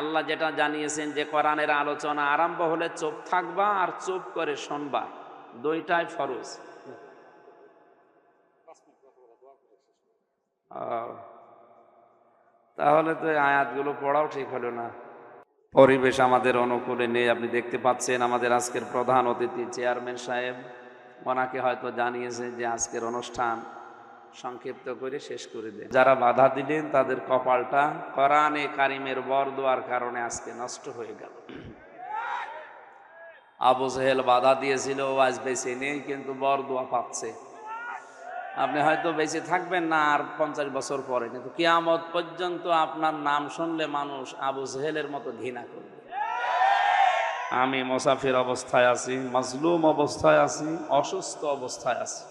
আল্লাহ যেটা জানিয়েছেন যে কোরআনের আলোচনা আরম্ভ হলে চুপ থাকবা আর চুপ করে শুনবা। দুইটাই ফরজ। তাহলে তো আয়াতগুলো পড়াও ঠিক হলো না। পরিবেশ আমাদের অনুকূলে নেই। আপনি দেখতে পাচ্ছেন আমাদের আজকের প্রধান অতিথি চেয়ারম্যান সাহেব। ওনাকে হয়তো জানিয়েছে যে আজকের অনুষ্ঠান সংক্ষিপ্ত করে শেষ করে দেন যারা বাধা দিলেন, তাদের কপালটা কোরআনে কারিমের বর দোয়ার কারণে আজকে নষ্ট হয়ে গেল। আবু সেহেল বাধা দিয়েছিল আজ বেঁচে নেই, কিন্তু বর দোয়া পাচ্ছে। আপনি হয়তো বেঁচে থাকবেন না আর পঞ্চাশ বছর পরে, কিন্তু কিয়ামত পর্যন্ত আপনার নাম শুনলে মানুষ আবু সেহেলের মতো ঘৃণা করবে। আমি মোসাফির অবস্থায় আছি, মজলুম অবস্থায় আছি, অসুস্থ অবস্থায় আছি।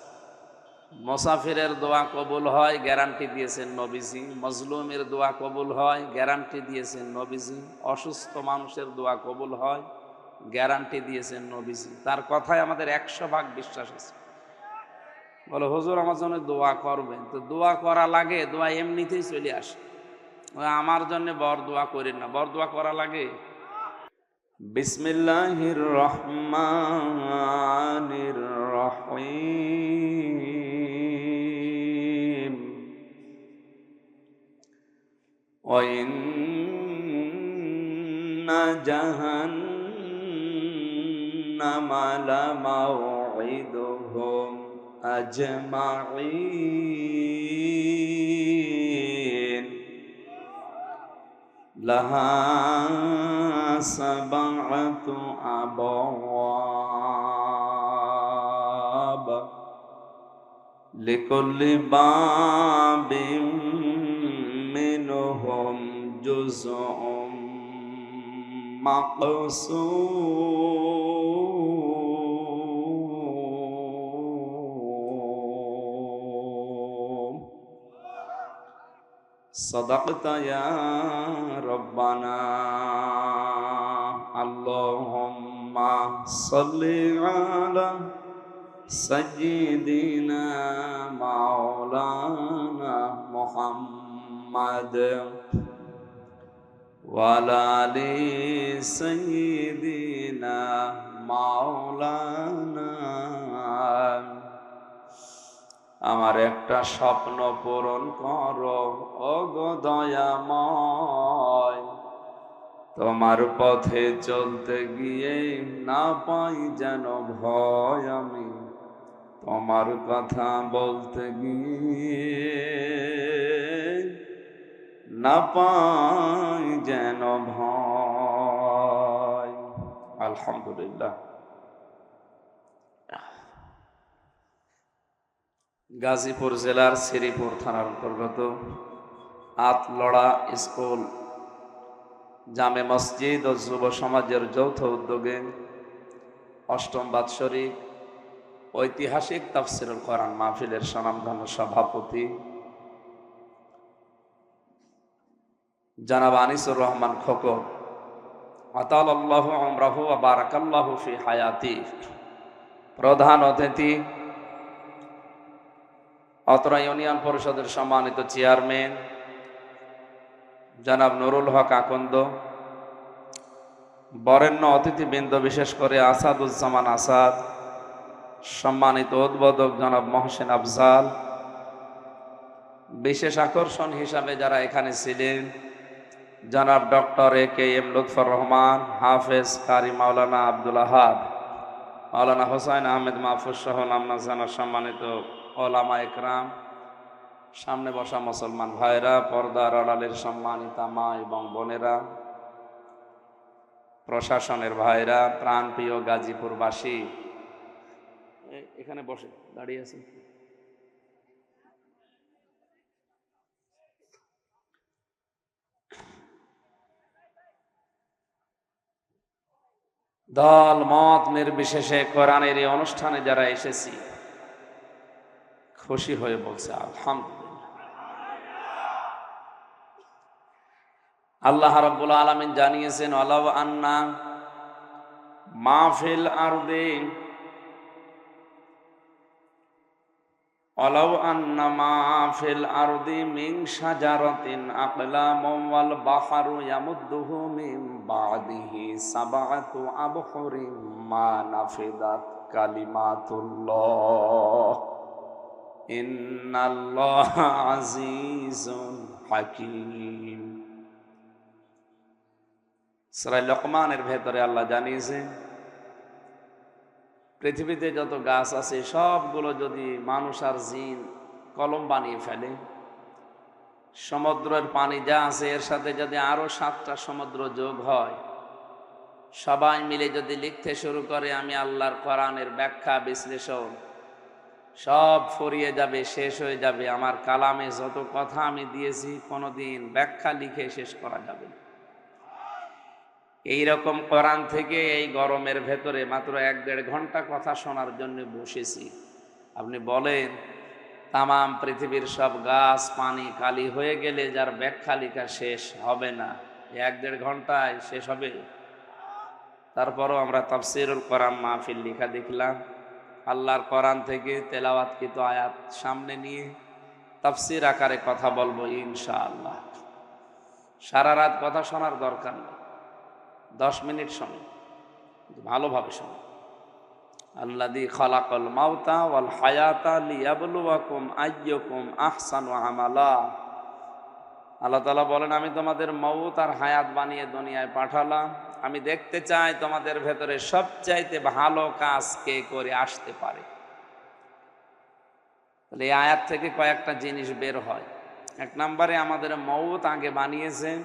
মোসাফিরের দোয়া কবুল হয়, গ্যারান্টি দিয়েছেন নবীজি। মজলুমের দোয়া কবুল হয়, গ্যারান্টি দিয়েছেন নবীজি। অসুস্থ মানুষের দোয়া কবুল হয়, গ্যারান্টি দিয়েছেন নবীজি। তার কথায় আমাদের একশো ভাগ বিশ্বাস আছে। বলে, হুজুর আমার জন্য দোয়া করবেন। তো দোয়া করা লাগে, দোয়া এমনিতেই চলে আসে। আমার জন্য বর দোয়া করেন না। বর দোয়া করা লাগে? বিসমিল্লাহির রহমানির রহিম। وإن جهنم لموعدهم أجمعين لها سبعة أبواب لكل باب منهم جزء مقسوم. صدقت يا ربنا. اللهم صل على سيدنا مولانا محمد. وعلى آل سيدنا مولانا আমার একটা স্বপ্ন পূরণ করো ও গো দয়াময় তোমার পথে চলতে গিয়ে না পাই যেন ভয় আমি তোমার কথা বলতে গিয়ে না পাই যেন ভয়। আলহামদুলিল্লাহ। গাজীপুর জেলার শ্রীপুর থানার অন্তর্গত আতলড়া স্কুল, জামে মসজিদ ও যুব সমাজের যৌথ উদ্যোগে অষ্টম বাৎসরিক ঐতিহাসিক তাফসিরুল কোরআন মাহফিলের স্বনামধন্য সভাপতি জানাব আনিসুর রহমান খোকর আতাল আল্লাহ আমরাহু বারাকাল্লাহু ফি হায়াতি। প্রধান অতিথি, অতরা ইউনিয়ন পরিষদের সম্মানিত চেয়ারম্যান, জনাব নুরুল হক আকন্দ, বরেণ্য অতিথিবৃন্দ, বিশেষ করে আসাদুজ্জামান আসাদ, সম্মানিত উদ্বোধক জনাব মহসেন আফজাল। বিশেষ আকর্ষণ হিসাবে যারা এখানে ছিলেন জনাব doctor A K M Lutfur Rahman, হাফেজ কারি মাওলানা আব্দুল আহাদ, মাওলানা হোসাইন আহমেদ মাহফুজ সহ নামনা জানার সম্মানিত ওলামা একরাম, সামনে বসা মুসলমান ভাইরা, পর্দার আড়ালের সম্মানিতা মা এবং বোনেরা, প্রশাসনের ভাইরা, প্রাণপ্রিয় গাজীপুরবাসী। এখানে বসে, দাঁড়িয়ে আছে দল, মত নির্বিশেষে কোরআনের এই অনুষ্ঠানে যারা এসেছি, খুশি হয়ে বলছে, আলহামদুলিল্লাহ। আল্লাহ রব্বুল আলমিন জানিয়েছেন অলাব আন্না মাহফিল আরদে অলাউ আন্না মাহফিল আরদি মিং সাজারতিন আকলাম ওয়াল বাহারু ইয়ামুদ্দুহু মিন بعده سبعة أبحر ما نفدت كلمات الله إن الله عزيز حكيم সরাই লোকমানের ভেতরে আল্লাহ জানিয়েছে পৃথিবীতে যত গাছ আছে সবগুলো যদি মানুষ আর জিন কলম বানিয়ে ফেলে সমুদ্রের পানি যা আছে, এর সাথে যদি আরও সাতটা সমুদ্র যোগ হয়, সবাই মিলে যদি লিখতে শুরু করে, আমি আল্লাহর কোরআনের ব্যাখ্যা, বিশ্লেষণ, সব ফরিয়ে যাবে, শেষ হয়ে যাবে। আমার কালামে যত কথা আমি দিয়েছি, কোনোদিন ব্যাখ্যা লিখে শেষ করা যাবে এই রকম কোরআন থেকে এই গরমের ভেতরে মাত্র এক দেড় ঘণ্টা কথা শোনার জন্য বসেছি। আপনি বলেন তামাম পৃথিবীর সব গাছ পানি কালি হয়ে গেলে যার ব্যাখ্যা লেখা শেষ হবে না। এক দেড় ঘন্টায় শেষ হবে। তারপরও আমরা তাফসিরুল কোরআন মাহফিল লেখা দেখলাম। আল্লাহর কোরআন থেকে তেলাওয়াতকৃত আয়াত সামনে নিয়ে তাফসির আকারে কথা বলব ইনশাআল্লাহ। সারা রাত কথা শোনার দরকার নেই। দশ মিনিট শোনো ভালোভাবে শোনো। আল্লাদি খালাকল মাউতা ওয়াল হায়াতা লিয়াবলুয়াকুম আইয়কুম আহসানু আমালা। আল্লাহ তালা বলেন, আমি তোমাদের মৌত আর হায়াত বানিয়ে দুনিয়ায় পাঠালাম। আমি দেখতে চাই তোমাদের ভেতরে সবচাইতে ভালো কাজ কে করে আসতে পারে। তাহলে এই আয়াত থেকে কয়েকটা জিনিস বের হয়। এক নম্বরে, আমাদের মৌত আগে বানিয়েছেন,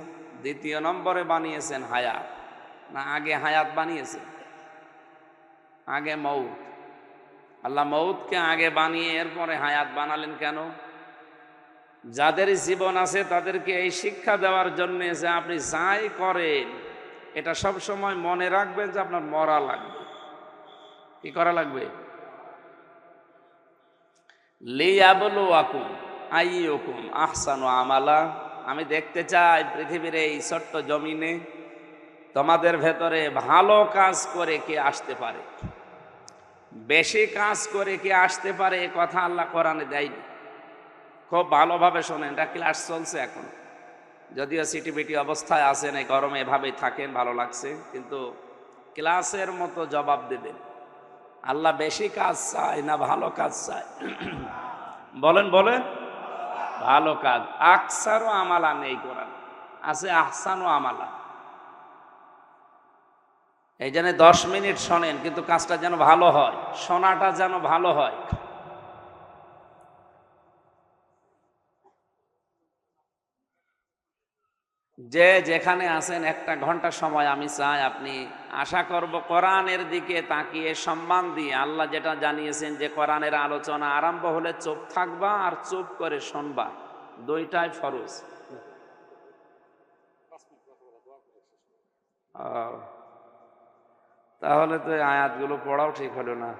দ্বিতীয় নম্বরে বানিয়েছেন হায়াত। না, আগে হায়াত বানিয়েছে আগে মৌত আল্লাহ মৌতকে আগে বানিয়ে এরপরে হায়াত বানালেন কেন? যাদের জীবন আছে তাদেরকে এই শিক্ষা দেওয়ার জন্য যে আপনি যাই করেন, এটা সব সময় মনে রাখবেন যে আপনার মরা লাগবে। কি করা লাগবে? লিয়াবলু আই আহসানু আমালা। আমি দেখতে চাই পৃথিবীর এই ছোট্ট জমিনে তোমাদের ভেতরে ভালো কাজ করে কে আসতে পারে। বেশি কাজ করে কে আসতে পারে এ কথা আল্লাহ কোরআনে দেয়নি। খুব ভালোভাবে শোনেন, এটা ক্লাস চলছে এখন। যদিও সিটিবিটি অবস্থায় আছেন, এই গরমে এভাবেই থাকেন, ভালো লাগছে, কিন্তু ক্লাসের মতো জবাব দেবেন। আল্লাহ বেশি কাজ চায় না ভালো কাজ চায়? বলেন বলেন। ভালো কাজ। আকসারও আমালা নেই কোরআন। আছে আহসানও আমালা। এই জন্য দশ মিনিট শোনেন, কিন্তু কাজটা যেন ভালো হয়, শোনাটা যেন ভালো হয়। যে যেখানে আছেন, একটা ঘণ্টা সময় আমি চাই আপনি আশা করব কোরআনের দিকে তাকিয়ে সম্মান দিয়ে আল্লাহ যেটা জানিয়েছেন যে কোরআনের আলোচনা আরম্ভ হলে চুপ থাকবা আর চুপ করে শুনবা। দুইটাই ফরজ। ও তাহলে তো এই আয়াতগুলো পড়াও ঠিক হলো না।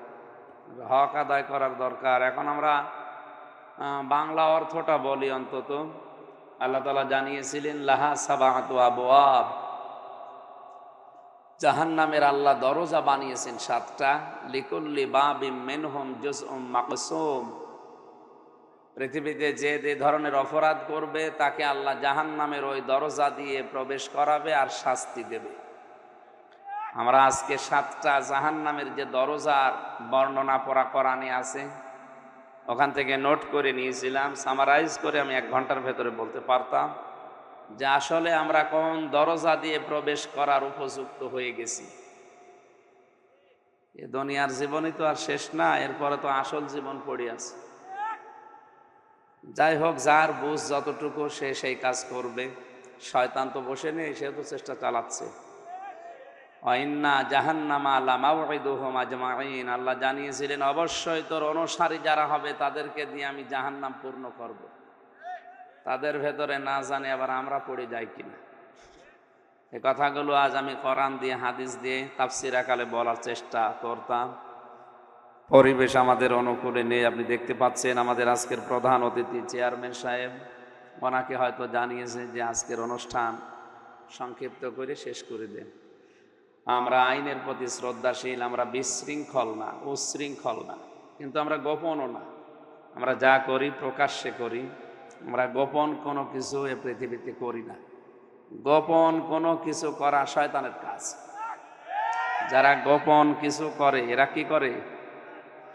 হক আদায় করার দরকার। এখন আমরা বাংলা অর্থটা বলি অন্তত। আল্লাহ তালা জানিয়েছিলেন, লাহা সাবাহাতু আবওয়াব। জাহান নামের আল্লাহ দরজা বানিয়েছেন সাতটা। লিকুল্লি বাবিম মেনহম জুসউম মাকসুম। পৃথিবীতে যে যে ধরনের অপরাধ করবে, তাকে আল্লাহ জাহান নামের ওই দরজা দিয়ে প্রবেশ করাবে আর শাস্তি দেবে। আমরা আজকে সাতটা জাহান নামের যে দরজার বর্ণনা পড়া কোরআনে আছে, ওখান থেকে নোট করে নিয়েছিলাম সামারাইজ করে আমি এক ঘণ্টার ভেতরে বলতে পারতাম যে আসলে আমরা কোন দরজা দিয়ে প্রবেশ করার উপযুক্ত হয়ে গেছি। এ দুনিয়ার জীবনই তো আর শেষ না, এরপরে তো আসল জীবন পড়ে আছে। যাই হোক, যার বুঝ যতটুকু সে সেই কাজ করবে। শয়তান তো বসে নেই সে তো চেষ্টা চালাচ্ছে। অইন্না জাহান্নামা লামাউইদুহুম আজমাইন আল্লাহ জানিয়েছিলেন, অবশ্যই তোর অনুসারী যারা হবে তাদেরকে দিয়ে আমি জাহান্নাম পূর্ণ করব। তাদের ভেতরে না জানে আবার আমরা পড়ে যাই কিনা। এ কথাগুলো আজ আমি কোরআন দিয়ে, হাদিস দিয়ে, তাফসির আকালে বলার চেষ্টা করতাম। পরিবেশ আমাদের অনুকূলে নেই, আপনি দেখতে পাচ্ছেন আমাদের আজকের প্রধান অতিথি চেয়ারম্যান সাহেব। ওনাকে হয়তো জানিয়েছে যে আজকের অনুষ্ঠান সংক্ষিপ্ত করে শেষ করে দেন। আমরা আইনের প্রতি শ্রদ্ধাশীল, আমরা বিশৃঙ্খল না, উশৃঙ্খল না। কিন্তু আমরা গোপনও না। আমরা যা করি প্রকাশ্যে করি, আমরা গোপন কোনো কিছু এ পৃথিবীতে করি না। গোপন কোনো কিছু করা শয়তানের কাজ। যারা গোপন কিছু করে, এরা কি করে?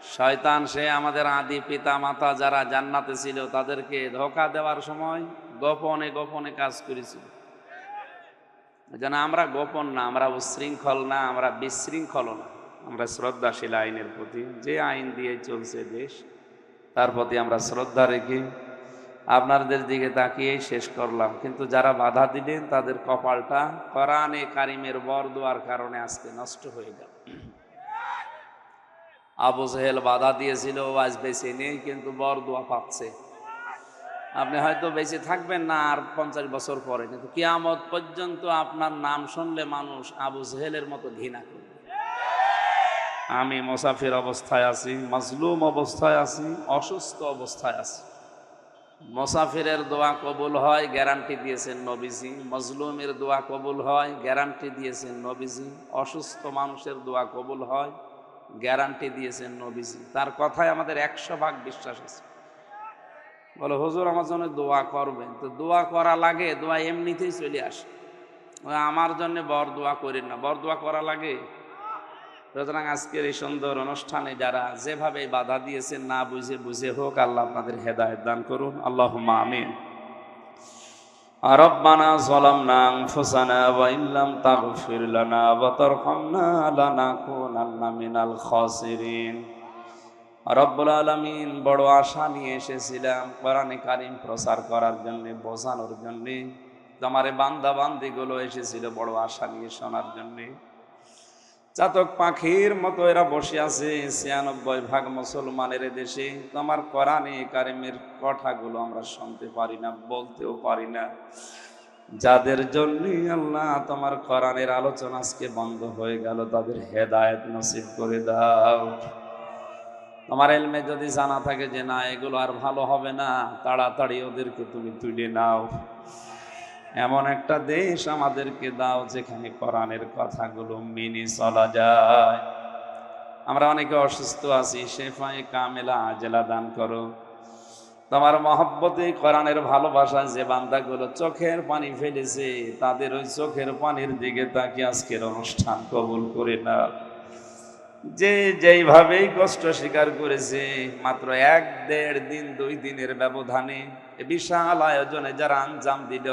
শয়তান, সে আমাদের আদি পিতা মাতা যারা জান্নাতে ছিল, তাদেরকে ধোকা দেওয়ার সময় গোপনে গোপনে কাজ করেছিল। যেন আমরা গোপন না, আমরা উশৃঙ্খল না, আমরা বিশৃঙ্খল না। আমরা শ্রদ্ধাশীল আইনের প্রতি, যে আইন দিয়ে চলছে দেশ, তার প্রতি আমরা শ্রদ্ধা রেখে আপনাদের দিকে তাকিয়েই শেষ করলাম। কিন্তু যারা বাধা দিলেন, তাদের কপালটা কোরআনে কারিমের বর দেওয়ার কারণে আজকে নষ্ট হয়ে গেল। আবু সেহেল বাধা দিয়েছিল, ও আজ বেঁচে নেই, কিন্তু বর দোয়া পাচ্ছে। আপনি হয়তো বেঁচে থাকবেন না আর পঞ্চাশ বছর পরে, কিন্তু কিয়ামত পর্যন্ত আপনার নাম শুনলে মানুষ আবু সেহেলের মতো ঘৃণা করবে। আমি মোসাফির অবস্থায় আছি, মাজলুম অবস্থায় আছি, অসুস্থ অবস্থায় আছি। মোসাফিরের দোয়া কবুল হয়, গ্যারান্টি দিয়েছেন নবীজি। মজলুমের দোয়া কবুল হয়, গ্যারান্টি দিয়েছেন নবীজি। অসুস্থ মানুষের দোয়া কবুল হয়, গ্যারান্টি দিয়েছেন নবীজি। তার কথায় আমাদের একশো ভাগ বিশ্বাস আছে। বলে হুজুর আমার জন্য দোয়া করবেন তো দোয়া করা লাগে দোয়া এমনিতেই চলে আসে ওই আমার জন্য বর দোয়া করেন না বর দোয়া করা লাগে সুতরাং আজকের এই সুন্দর অনুষ্ঠানে যারা যেভাবে বাধা দিয়েছেন না বুঝে বুঝে হোক আল্লাহ আপনাদের হেদায়ত দান করুন আল্লাহ আমিন ربنا ظلمنا أنفسنا وإن لم تغفر لنا وترحمنا لنكونن من الخاسرين রব্বুল আলমিন বড় আশা নিয়ে এসেছিলাম কোরআনে কারিম প্রচার করার জন্যে, বোঝানোর জন্যে, তোমার বান্দা বান্দিগুলো এসেছিল বড় আশা নিয়ে শোনার জন্যে। চাতক পাখির মতো এরা বসে আছে ছিয়ানব্বই ভাগ মুসলমানের দেশে। তোমার কোরআনে কারিমের কথাগুলো আমরা শুনতে পারি না, বলতেও পারি না। যাদের জন্য আল্লাহ তোমার কোরআনের আলোচনা আজকে বন্ধ হয়ে গেল, তাদের হেদায়েত নসিব করে দাও। তোমার এলমে যদি জানা থাকে যে না, এগুলো আর ভালো হবে না, তাড়াতাড়ি ওদেরকে তুমি তুলে নাও। এমন একটা দেশ আমাদেরকে দাও যেখানে কোরআনের কথাগুলো মেনে চলা যায়। আমরা অনেকে অসুস্থ আছি, শেফায় কামেলা আজেলা দান করো। তোমার মহব্বতে কোরআনের ভালোবাসা যে বান্দাগুলো চোখের পানি ফেলেছে, তাদের ওই চোখের পানির দিকে তাকে আজকের অনুষ্ঠান কবুল করে না যে যেইভাবেই কষ্ট স্বীকার করেছে, মাত্র এক দেড় দিন, দুই দিনের ব্যবধানে বিশাল আয়োজনে যারা আঞ্জাম দিল,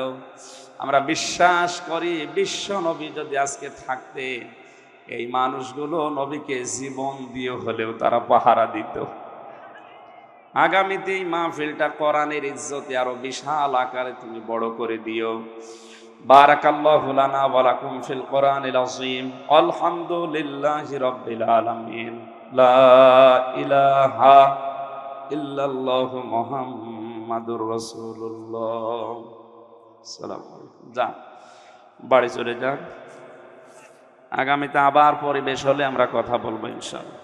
আমরা বিশ্বাস করি বিশ্ব নবী যদি আজকে থাকতে, এই মানুষগুলো নবীকে জীবন দিয়ে হলেও তারা পাহারা দিত। আগামীতে এই মাহফিলটা কোরআনের ইজ্জতে আরও বিশাল আকারে তুমি বড় করে দিও। বারাকাল্লাহু লানা ওয়া লাকুম ফিল কোরআনিল আযীম। আলহামদুলিল্লাহি রাব্বিল আলামিন। লা ইলাহা ইল্লাল্লাহু মুহাম্মাদুর রাসূলুল্লাহ। আসসালামু আলাইকুম। যান, বাড়ি চলে যান। আগামীতে আবার পরিবেশ হলে আমরা কথা বলব ইনশাআল্লাহ।